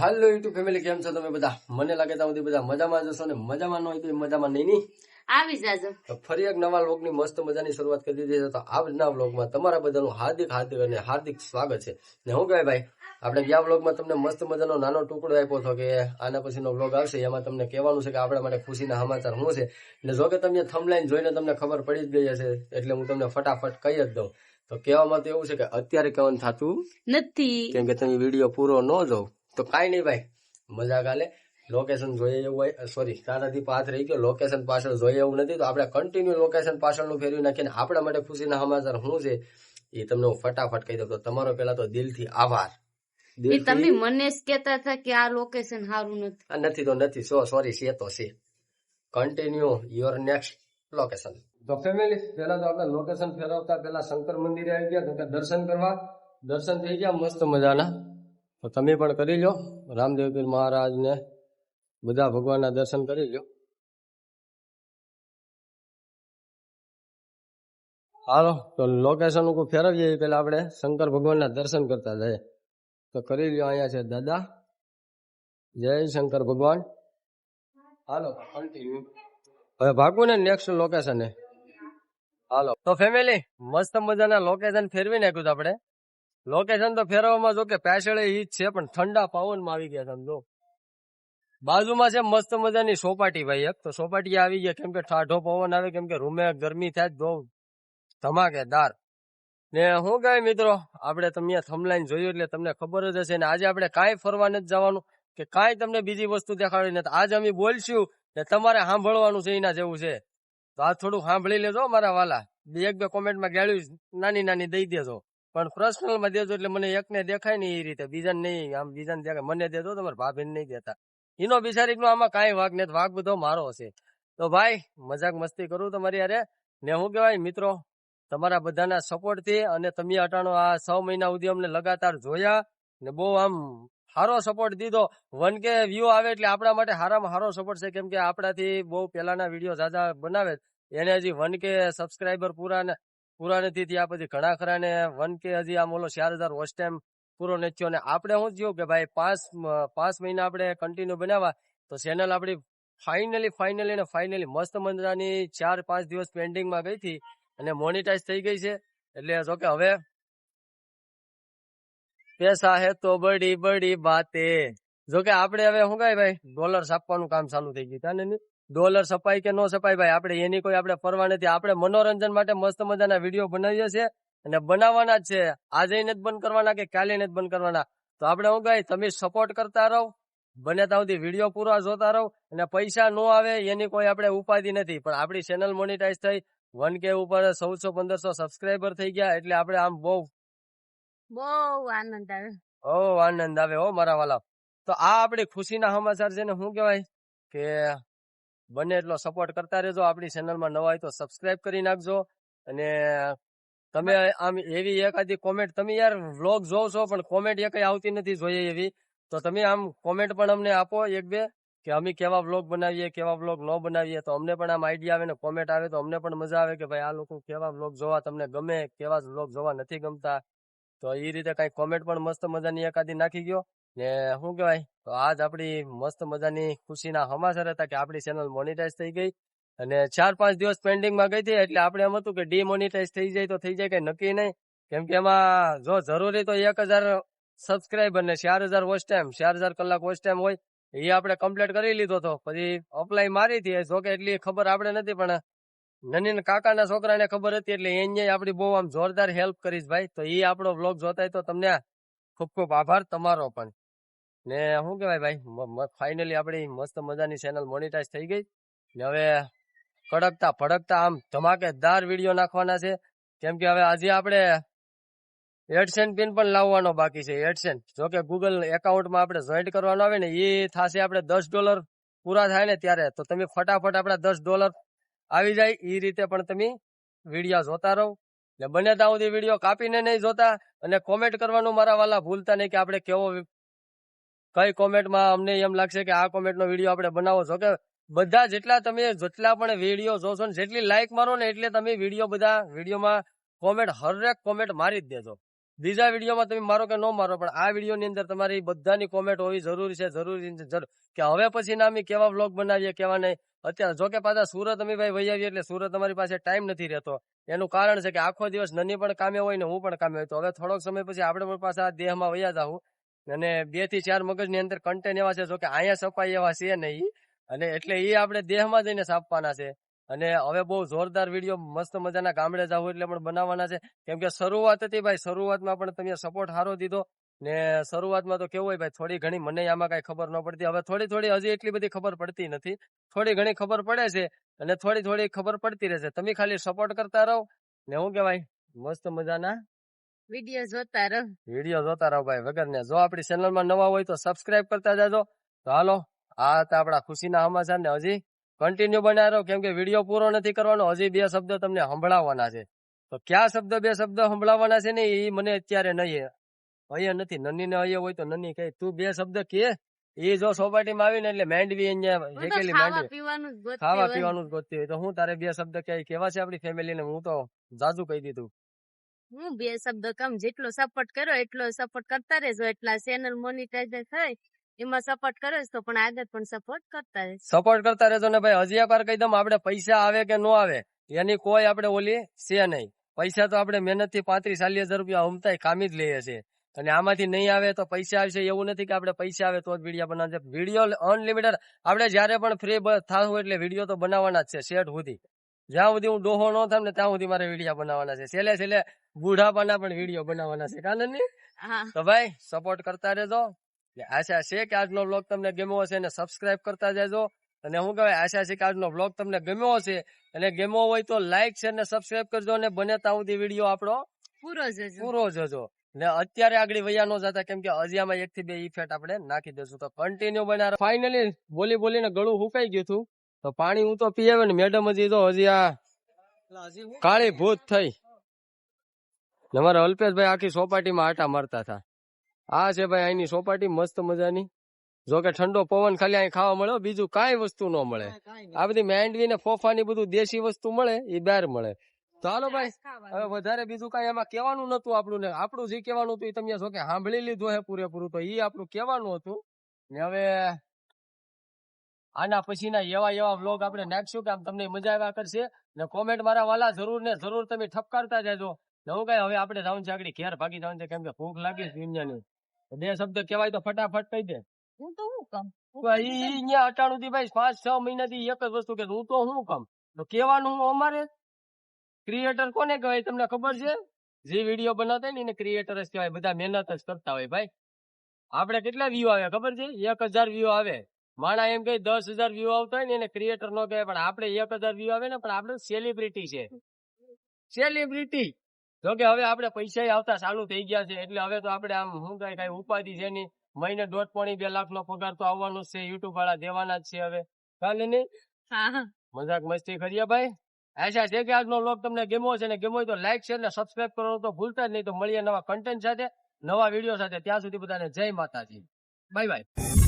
હાલો YouTube family કેમ છો તમે બધા? મને લાગે ત્યાં સુધી બધા મજામાં જશો ને મજામાં ન હોય તો મજામાં નહીં નહીં? આવી જાજો તો ફરી એક નવા વ્લોગની મસ્ત મજાની શરૂઆત કરી દીધી છે. તો આજના વ્લોગમાં તમારા બધાનું હાર્દિક હાર્દિક અને હાર્દિક સ્વાગત છે. ને હું કહેવાય ભાઈ આપણે ગયા વ્લોગમાં તમને મસ્ત મજાનો નાનો ટુકડો આપ્યો હતો કે આના પછીનો વ્લોગ આવશે. એમાં તમને કહેવાનું છે કે આપણા માટે ખુશીના સમાચાર શું છે? એટલે જો કે તમને થમલાઈન જોઈને તમને ખબર પડી જ ગઈ હશે એટલે હું તમને ફટાફટ કહી જ દઉં. તો કહેવામાં તો એવું છે કે અત્યારે કહેવાનું થતું? નથી. કેમ કે તમે વીડિયો પૂરો ન જો તો કાંઈ નહીં ભાઈ મજા કાલે લોકેશન જોઈએ એવું હોય સોરી તારાથી પાથ રહી ગયો. લોકેશન પાછળ જોઈએ એવું નથી તો આપણે કન્ટિન્યુ લોકેશન પાછળનું ફેરવી નાખીને આપણા માટે ખુશીના સમાચાર શું છે એ તમને હું ફટાફટ કહી દઉં. તો તમારો પેલા તો દિલથી આભાર. તમે મને જ કેતા હતા કે આ લોકેશન સારું નથી. નથી તો નથી સો સોરી છે તો છે. કન્ટિન્યુ યોર નેક્સ્ટ લોકેશન તો ફેમિલી પેલા તો આપણે લોકેશન ફેરવતા પેલા શંકર મંદિરે આવી ગયા તો દર્શન કરવા. દર્શન થઈ ગયા મસ્ત મજાના. તો તમે પણ કરી લો. રામદેવ પીર મહારાજને બધા ભગવાનના દર્શન કરી લો. હાલો, તો લોકેશન ઉપર ફેરવીએ પેલા આપણે. શંકર ભગવાનના દર્શન કરતા જઈએ તો કરી લ્યો અહીંયા છે દાદા. જય શંકર ભગવાન. હાલો કન્ટિન્યુ હવે ભાગવું ને નેક્સ્ટ લોકેશન હાલો. તો ફેમિલી મસ્ત મજાના લોકેશન ફેરવી નાખ્યું આપણે. લોકેશન તો ફેરવવામાં જો કે પેશળે ઈ જ છે, પણ ઠંડા પવનમાં આવી ગયા સમજો બાજુમાં છે મસ્ત મજાની સોપાટી ભાઈ એક. તો સોપાટી આવી ગયા, કેમ કે ઠાઠો પવન આવે, કેમ કે રૂમે ગરમી થાય બહુ. ધમાકેદાર. ને હું કહે મિત્રો, આપણે તમે થમલાઈન જોયું એટલે તમને ખબર જ હશે ને આજે આપણે કાંઈ ફરવા નથી જવાનું, કે કાંઈ તમને બીજી વસ્તુ દેખાડી નથી. આજ અમે બોલશું ને તમારે સાંભળવાનું છે એના જેવું છે. તો આ થોડું સાંભળી લેજો મારા વાલા. બે એક બે કોમેન્ટમાં ગેળ્યું નાની નાની દઈ દેજો. પણ પર્સનલમાં દેજો એટલે મને એકને દેખાય ને એ રીતે. બીજાને નહીં. આમ બીજાને દેખાય. મને દેજો તમારે ભાભીને નહીં દેતા. એનો બિચારીનો આમાં કાંઈ વાઘ નથી. વાઘ બધો મારો હશે. તો ભાઈ, મજાક મસ્તી કરું તમારી અરે ને હું કહેવાય, મિત્રો, તમારા બધાના સપોર્ટથી અને તમે અટાણો આ છ મહિના સુધી અમને લગાતાર જોયા ને બહુ આમ સારો સપોર્ટ દીધો. વન કે વ્યૂ આવે એટલે આપણા માટે સારામાં સારો સપોર્ટ છે. કેમ કે આપણાથી બહુ પહેલાના વીડિયો ઝાઝા બનાવે. એને હજી વન કે સબસ્ક્રાઈબર પૂરા ને પૂરા નથી થયા પછી ઘણા ખરા ને વન કે હજી આમ ઓલો ચાર હજાર વોચ ટાઈમ પૂરો નથી થયો અને આપણે શું થયું કે ભાઈ પાંચ પાંચ મહિના આપણે કન્ટિન્યુ બનાવવા તો ચેનલ આપણી ફાઇનલી ફાઇનલી ને ફાઇનલી મસ્ત મંદરાની ચાર, પાંચ દિવસ પેન્ડિંગમાં ગઈ હતી અને મોનિટાઈઝ થઈ ગઈ છે. એટલે જો કે હવે પૈસા હે તો બડી બડી બાતે જો કે આપણે હવે શું કહે ભાઈ? ડોલર છાપવાનું કામ ચાલુ થઈ ગયું તાને નહીં? ડોલર સપાય કે ન સપાય ભાઈ? આપણે એની કોઈ આપણે ફરવા નથી. આપણે મનોરંજન માટે મસ્ત મજાના વીડિયો બનાવીએ છીએ અને બનાવવાના જ છે. આજે નથી બંધ કરવાના કે કાલે નથી બંધ કરવાના? તો આપણે હું કહે તમે સપોર્ટ કરતા રહો. બને ત્યાં સુધી વીડિયો પૂરા જોતા રહો અને પૈસા ન આવે એની કોઈ આપણે ઉપાધિ નથી. પણ આપણી ચેનલ મોનિટાઈઝ થઈ વન કે ઉપર ચૌદસો પંદરસો સબસ્ક્રાઈબર થઈ ગયા એટલે આપણે આમ બહુ બહુ આનંદ આવે. ઓ આનંદ આવે હો મારા વાલા. તો આ આપણી ખુશીના સમાચાર છે ને શું કહેવાય કે બને એટલો સપોર્ટ કરતા રહેજો. આપણી ચેનલમાં નવા હોય તો સબસ્ક્રાઇબ કરી નાખજો. અને તમે આમ એવી એકાદી કોમેન્ટ તમે યાર વ્લોગ જોવ છો પણ કોમેન્ટ એ કઈ આવતી નથી જોઈએ એવી. તો તમે આમ કોમેન્ટ પણ અમને આપો એક બે કે અમે કેવા વ્લોગ બનાવીએ કેવા વ્લોગ ન બનાવીએ. તો અમને પણ આમ આઈડિયા આવે ને કોમેન્ટ આવે તો અમને પણ મજા આવે કે ભાઈ આ લોકો કેવા વ્લોગ જોવા તમને ગમે કેવા વ્લોગ જોવા નથી ગમતા. તો એ રીતે કઈ કોમેન્ટ પણ મસ્ત મજાની એકાદી નાખી ગયો. ને શું કહેવાય, તો આજ આપણી મસ્ત મજાની ખુશીના સમાચાર હતા કે આપણી ચેનલ મોનિટાઈઝ થઈ ગઈ. અને ચાર પાંચ દિવસ પેન્ડિંગમાં ગઈ હતી, એટલે આપણે એમ હતું કે ડીમોનિટાઈઝ થઈ જાય તો થઈ જાય, કઈ નક્કી નહીં. કેમ કે એમાં જો જરૂરી તો એક હજાર સબસ્ક્રાઈબર ને ચાર હજાર વોચ ટાઈમ ચાર હજાર કલાક વોચ ટાઈમ હોય એ આપણે કમ્પ્લીટ કરી લીધો હતો પછી અપ્લાય મારી હતી જો કે એટલી ખબર આપણે નથી, પણ નની કાકાના છોકરાને ખબર હતી એટલે એને આપણી બહુ આમ જોરદાર હેલ્પ કરીશ ભાઈ. તો એ આપણો વ્લોગ જોતા તો તમને ખૂબ ખૂબ આભાર તમારો પણ. ને શું કહેવાય ભાઈ ફાઇનલી આપણી મસ્ત મજાની ચેનલ મોનિટાઈઝ થઈ ગઈ. ને હવે કડકતા ભડકતા આમ ધમાકેદાર વીડિયો નાખવાના છે. કેમ કે હવે આજે આપણે એડસેન પિન પણ લાવવાનો બાકી છે એડસેન જો કે ગૂગલ એકાઉન્ટમાં આપણે જોઈન્ટ કરવાનો આવે ને એ થશે આપણે દસ ડોલર પૂરા થાય ને ત્યારે. તો તમે ફટાફટ આપણા દસ ડોલર આવી જાય એ રીતે પણ તમે વીડિયો જોતા રહો. ને બને ત્યાં સુધી વીડિયો કાપીને નહીં જોતા અને કોમેન્ટ કરવાનું મારા વાલા ભૂલતા નહીં કે આપણે કેવો કઈ કોમેન્ટમાં અમને એમ લાગશે કે આ કોમેન્ટનો વીડિયો આપણે બનાવો. છો કે બધા જેટલા તમે જેટલા પણ વીડિયો જોશો ને જેટલી લાઈક મારો ને એટલે તમે વીડિયો બધા વિડીયોમાં કોમેન્ટ હરેક કોમેન્ટ મારી જ દેજો. બીજા વિડીયોમાં તમે મારો કે ન મારો, પણ આ વિડીયોની અંદર તમારી બધાની કોમેન્ટ હોવી જરૂરી છે, જરૂરી જરૂર. કે હવે પછી ના અમે કેવા વ્લોગ બનાવીએ, કેવા નહીં? અત્યારે જોકે પાછા સુરત અમે ભાઈ વહી આવીએ એટલે સુરત અમારી પાસે ટાઈમ નથી રહેતો. એનું કારણ છે કે આખો દિવસ નની પણ કામે હોય ને હું પણ કામે હોય. તો હવે થોડોક સમય પછી આપણે પણ પાછા દેહમાં વયા જાવું અને બેથી ચાર મગજની અંદર કન્ટેન્ટ એવા છે જોકે અહીંયા સફાઈ એવા છે નહીં. અને એટલે એ આપણે દેહમાં જઈને સાપવાના છે. અને હવે બહુ જોરદાર વીડિયો મસ્ત મજાના ગામડે જવું એટલે પણ બનાવવાના છે. કેમ કે શરૂઆત હતી ભાઈ શરૂઆતમાં પણ તમે સપોર્ટ સારો દીધો. ને શરૂઆતમાં તો કેવું હોય ભાઈ થોડી ઘણી મને આમાં કઈ ખબર ન પડતી. હવે થોડી થોડી હજી એટલી બધી ખબર પડતી નથી. થોડી ઘણી ખબર પડે છે અને થોડી થોડી ખબર પડતી રહેશે. તમે ખાલી સપોર્ટ કરતા રહો. ને હું કેવાય મસ્ત મજાના વીડિયો જોતા રહો. વીડિયો જોતા રહો ભાઈ વગર ને જો આપણી ચેનલમાં નવા હોય તો સબસ્ક્રાઇબ કરતા જાજો. તો હાલો આ હતા આપણા ખુશીના સમાચાર ને હજી કન્ટિન્યુ બનાવી રહો કેમ કે વીડિયો પૂરો નથી કરવાનો હજી બે શબ્દ તમને સંભળાવવાના છે. તો ક્યાં શબ્દ બે શબ્દ સંભળાવવાના છે ને એ મને અત્યારે નહીં. અહીંયા નથી નની ને અહીંયા હોય તો નની કહે. તું બે શબ્દ કે એ જો સોસાયટીમાં આવીને એટલે માંડવી અહીંયા માંડવી. ખાવા પીવાનું જ ગોતતી હોય. તો હું તારે બે શબ્દ કહે કેવા છે આપણી ફેમિલી ને હું તો જાજુ કહી દીધું. હું બે શબ્દ કમ જેટલો સપોર્ટ કર્યો એટલો સપોર્ટ કરતા રહેજો. એટલા ચેનલ મોનિટાઈઝ થાય. એમાં સપોર્ટ કરે તો પણ આગળ પણ સપોર્ટ કરતા સપોર્ટ કરતા રહેજો ને ભાઈ હજી એકવાર કહી દઉં આપણે પૈસા આવે કે ન આવે એની કોઈ આપણે ઓલી છે નહીં. પૈસા તો આપણે મહેનતથી પાંત્રીસ ચાલીસ હજાર રૂપિયા હમતાય કામી જ લઈએ છીએ. અને આમાંથી નહીં આવે તો પૈસા આવશે એવું નથી કે આપણે પૈસા આવે તો જ વીડિયો બનાવશે વીડિયો અનલિમિટેડ આપણે જયારે પણ ફ્રી થવું એટલે વીડિયો તો બનાવવાના જ છે સેટ સુધી. જ્યાં સુધી હું ડોહો ન થાય ને ત્યાં સુધી મારે વીડિયો બનાવવાના છે. છેલ્લે છેલ્લે બુઢાપાના પણ વીડિયો બનાવવાના છે. નહીં તો ભાઈ સપોર્ટ કરતા રહેજો. આશા છે કે આજનો બ્લોગ તમને ગમ્યો હશે અને સબસ્ક્રાઇબ કરતા જજો. અને હું કહેવાય આશા છે કે આજનો બ્લોગ તમને ગમ્યો હશે. અને ગમ્યો હોય તો લાઈક છે અને સબસ્ક્રાઇબ કરજો અને બને ત્યાં સુધી વીડિયો આપણો પૂરો જજો. પૂરો જજો. ને અત્યારે આગળ વૈયા ન જતા કેમ કે હજી એક થી બે ઇફેક્ટ આપણે નાખી દેશું તો કન્ટિન્યુ બના ફાઇનલી બોલી બોલીને ગળું સુકાઈ ગયું હતું. તો પાણી હું તો પી આવે ને મેડમ હજી તો હજી આ કાળી ભૂત થઈ. અમારા અલ્પેશભાઈ આખી સોપાટીમાં આટા મારતા હતા. આ છે ભાઈ અહીંની સોપાટી મસ્ત મજાની. જો કે ઠંડો પવન ખાલી અહીં ખાવા મળે બીજું કાંઈ વસ્તુ ન મળે. આ બધી માંડવી ને ફોફાની બધું દેશી વસ્તુ મળે એ બહાર મળે. તો હાલો ભાઈ હવે વધારે બીજું કઈ એમાં કેવાનું નતું આપણું ને આપણું જે કેવાનું હતું એ તમે જો કે સાંભળી લીધું હે પૂરેપૂરું તો એ આપણું કેવાનું હતું. ને હવે આના પછીના એવા એવા વ્લોગ આપણે નાખશું કે આમ તમને મજા આવ્યા કરશે. ને કોમેન્ટ મારા વાલા જરૂર ને જરૂર તમે ઠપકારતા જાજો. ને હું કઈ હવે આપણે જવાનું છે આગળ ઘેર ભાગી જવાનું છે કેમ કે ભૂખ લાગી દુનિયાની બે શબ્દ કહેવાય તો ફટાફટ કહી દે. હું તો હું કમ અહીંયા અટાણું થી ભાઈ પાંચ છ મહિનાથી એક જ વસ્તુ કે હું તો હું કમ તો કેવાનું હું અમારે? ક્રિએટર કોને કહેવાય તમને ખબર છે? જે વીડિયો બનાવતા હોય ને એને ક્રિએટર જ કહેવાય. બધા મહેનત જ કરતા હોય ભાઈ. આપણે કેટલા વ્યૂ આવે ખબર છે? એક હજાર વ્યૂ આવે. માણા એમ કહે દસ હજાર વ્યૂ આવતા હોય ને એને ક્રિએટર નો કહેવાય. પણ આપણે એક હજાર વ્યૂ આવે ને પણ આપણે સેલિબ્રિટી છે. સેલિબ્રિટી જો કે હવે આપણે પૈસા આવતા ચાલુ થઈ ગયા છે એટલે હવે તો આપણે આમ શું કઈ કઈ ઉપાધિ છે નહીં. મહિને દોઢ પોણી બે લાખ નો પગાર તો આવવાનો જ છે યુટ્યુબ વાળા દેવાના જ છે હવે. કાલે નહીં મજાક મસ્તી કરીએ ભાઈ. આશા છે કે આજનો લોક તમને ગેમો છે ને ગેમો તો લાઈક શેર ને સબસ્ક્રાઇબ કરવાનું તો ભૂલતા જ નહીં. તો મળીએ નવા કન્ટેન્ટ સાથે નવા વીડિયો સાથે. ત્યાં સુધી બધાને જય માતાજી. Bye bye